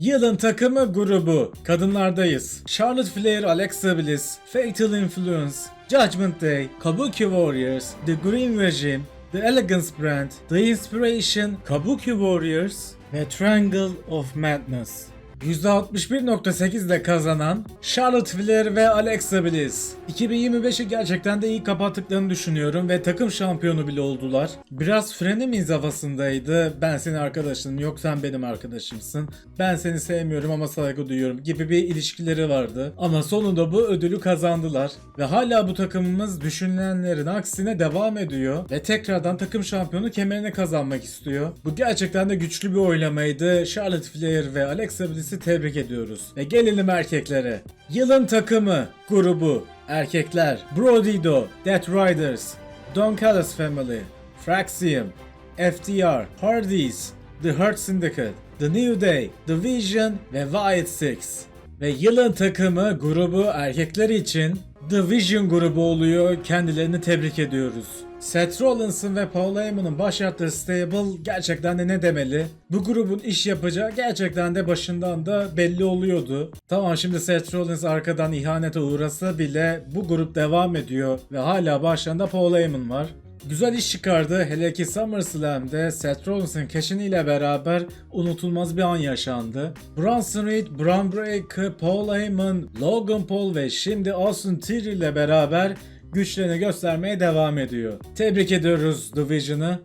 Yılın takımı grubu. Kadınlardayız. Charlotte Flair, Alexa Bliss, Fatal Influence, Judgment Day, Kabuki Warriors, The Green Regime, The Elegance Brand, The Inspiration, Kabuki Warriors ve Triangle of Madness. %61.8 ile kazanan Charlotte Flair ve Alexa Bliss. 2025'i gerçekten de iyi kapattıklarını düşünüyorum ve takım şampiyonu bile oldular. Biraz frenimiz havasındaydı. Ben senin arkadaşınım yok sen benim arkadaşımsın. Ben seni sevmiyorum ama saygı duyuyorum gibi bir ilişkileri vardı. Ama sonunda bu ödülü kazandılar. Ve hala bu takımımız düşünülenlerin aksine devam ediyor. Ve tekrardan takım şampiyonu kemerini kazanmak istiyor. Bu gerçekten de güçlü bir oylamaydı. Charlotte Flair ve Alexa Bliss'i tebrik ediyoruz. Ve gelelim erkeklere. Yılın takımı, grubu, erkekler, Brodido, Death Riders, Don Callis Family, Fraxium, FTR, Hardys, The Hurt Syndicate, The New Day, The Vision ve Wyatt Six. Ve yılın takımı grubu erkekler için The Vision grubu oluyor. Kendilerini tebrik ediyoruz. Seth Rollins'ın ve Paul Heyman'ın başlattığı stable gerçekten de ne demeli? Bu grubun iş yapacağı gerçekten de başından da belli oluyordu. Tamam şimdi Seth Rollins arkadan ihanete uğrasa bile bu grup devam ediyor ve hala başlarında Paul Heyman var. Güzel iş çıkardı. Hele ki SummerSlam'de Seth Rollins'ın Cash'in ile beraber unutulmaz bir an yaşandı. Bronson Reed, Braun Breaker, Paul Heyman, Logan Paul ve şimdi Austin Theory ile beraber güçlerini göstermeye devam ediyor. Tebrik ediyoruz Division'ı.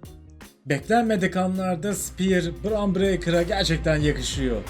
Beklenmedik anlarda Spear, Braun Breaker'a gerçekten yakışıyor.